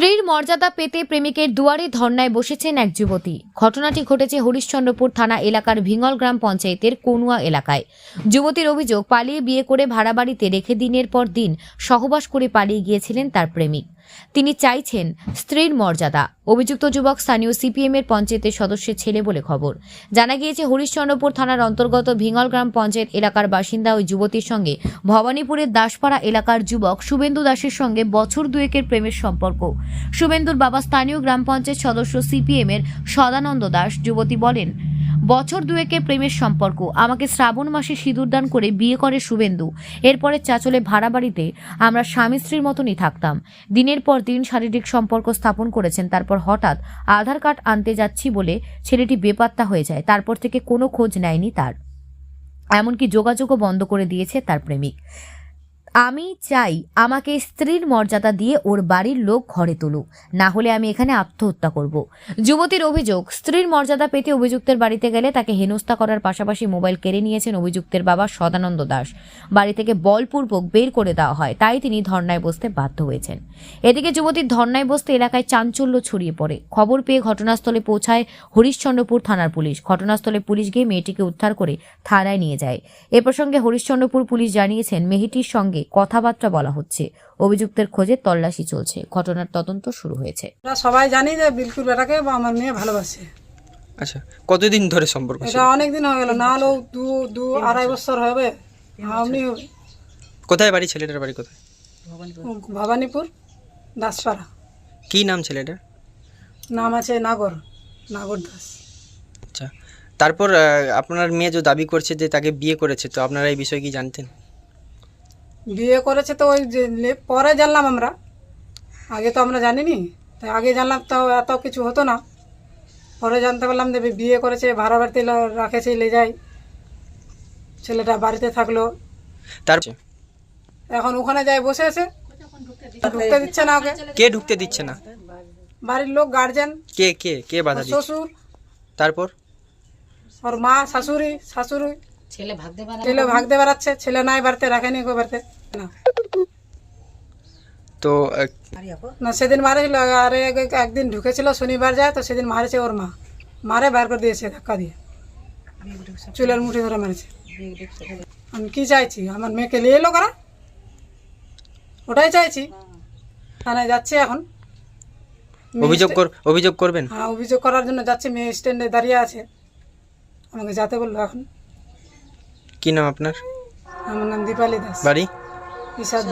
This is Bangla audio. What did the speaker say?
স্ত্রীর মর্যাদা পেতে প্রেমিকের দুয়ারে ধর্নায় বসেছেন এক যুবতী। ঘটনাটি ঘটেছে হরিশ্চন্দ্রপুর থানা এলাকার ভিঙ্গল গ্রাম পঞ্চায়েতের কনুয়া এলাকায়। যুবতীর অভিযোগ, পালিয়ে বিয়ে করে ভাড়া বাড়িতে রেখে দিনের পর দিন সহবাস করে পালিয়ে গিয়েছিলেন তার প্রেমিক। তিনি চাইছেন স্ত্রীর মর্যাদা। অভিযুক্ত যুবক স্থানীয় সিপিএম এর পঞ্চায়েতের সদস্যের ছেলে বলে খবর। জানা গিয়েছে, হরিশ্চন্দ্রপুর থানার অন্তর্গত ভিঙ্গল গ্রাম পঞ্চায়েত এলাকার বাসিন্দা ওই যুবতীর সঙ্গে ভবানীপুরের দাসপাড়া এলাকার যুবক শুভেন্দু দাসের সঙ্গে বছর দুয়েকের প্রেমের সম্পর্ক। শুভেন্দুর বাবা স্থানীয় গ্রাম পঞ্চায়েত সদস্য সিপিএম এর সদানন্দ দাস যুবতী বলেন বছর দুয়েকে প্রেমের সম্পর্ক। আমাকে শ্রাবণ মাসে সিঁদুরদান করে বিয়ে করে শুভেন্দু। এরপরে চাচলে ভাড়া বাড়িতে আমরা স্বামী স্ত্রীর মতনই থাকতাম। দিনের পর দিন শারীরিক সম্পর্ক স্থাপন করেছেন, তারপর হঠাৎ আধার কার্ড আনতে যাচ্ছি বলে ছেলেটি বেপাত্তা হয়ে যায়, তারপর থেকে কোনো খোঁজ নেয়নি তার। এমনকি যোগাযোগও বন্ধ করে দিয়েছে তার প্রেমিক। আমি চাই আমাকে স্ত্রীর মর্যাদা দিয়ে ওর বাড়ির লোক ঘরে তুলুক, না হলে আমি এখানে আত্মহত্যা করব। যুবতীর অভিযোগ, স্ত্রীর মর্যাদা পেতে অভিযুক্তের বাড়িতে গেলে তাকে হেনস্থা করার পাশাপাশি মোবাইল কেড়ে নিয়েছেন অভিযুক্তের বাবা সদানন্দ দাস। বাড়ি থেকে বলপূর্বক বের করে দেওয়া হয়, তাই তিনি ধর্নায় বসতে বাধ্য হয়েছেন। এদিকে যুবতীর ধর্নায় বসতে এলাকায় চাঞ্চল্য ছড়িয়ে পড়ে। খবর পেয়ে ঘটনাস্থলে পৌঁছায় হরিশ্চন্দ্রপুর থানার পুলিশ। ঘটনাস্থলে পুলিশ গিয়ে মেয়েটিকে উদ্ধার করে থানায় নিয়ে যায়। এ প্রসঙ্গে হরিশ্চন্দ্রপুর পুলিশ জানিয়েছেন মেয়েটির সঙ্গে কথাবার্তা বলা হচ্ছে। অভিযুক্তের খোঁজে তল্লাশি চলছে। ঘটনার তদন্ত শুরু হয়েছে। আমরা সবাই জানি যে বিলকুল বেটাকে বা আমার মেয়ে ভালোবাসে। আচ্ছা কতদিন ধরে সম্পর্ক ছিল এটা অনেক দিন হয়ে গেল না হলেও দু দু আড়াই বছর। হবে। আপনি কোথায় বাড়ি? ছেলেটার বাড়ি কোথায়? ভবানীপুর। দাসপাড়া। কি নাম ছেলেটার? নাম আছে নাগর নাগর দাস। আচ্ছা তারপর আহ, আপনার মেয়ে যে দাবি করছে যে তাকে বিয়ে করেছে তো আপনারা এই বিষয়ে কি জানতেন? বিয়ে করেছে তো ওই যে লে- পরে জানলাম আমরা। আগে তো আমরা জানিনি তাই আগে জানলাম তো এত কিছু হতো না। পরে জানতে পারলাম যে বিয়ে করেছে ভাড়া বাড়িতে লা- রাখেছে লে যাই ছেলেটা বাড়িতে থাকল। তার এখন ওখানে যাই বসে আছে ঢুকতে দিচ্ছে না ওকে কে ঢুকতে দিচ্ছে না? বাড়ির লোক গার্জেন কে কে কে বাধা দিচ্ছে? শ্বশুর। তারপর? ওর মা শাশুড়ি শাশুড়ি। ছেলে ভাগতে বেড়াচ্ছে ছেলে নাই বাড়িতে রাখেনি গো বাড়িতে। না। তো আহ, না সেদিন মারেছিল আর এক- একদিন ঢুকেছিল শনিবার যায় তো সেদিন মারেছে ওর মা। মারে বার করে দিয়েছে ধাক্কা দিয়ে। চুলের মুঠি ধরে মেরেছে। আমি কি চাইছি? আমার মেয়েকে নিয়ে এলো কারা? ওটাই চাইছি। থানায় যাচ্ছি এখন। অভিযোগ অভিযোগ করবেন? হ্যাঁ অভিযোগ করার জন্য যাচ্ছি। মেয়ে স্ট্যান্ডে দাঁড়িয়ে আছে। আমাকে যাতে বলল এখন। কি নাম আপনার? আমার নাম দীপালি দাস। বাড়ি? ইসাদ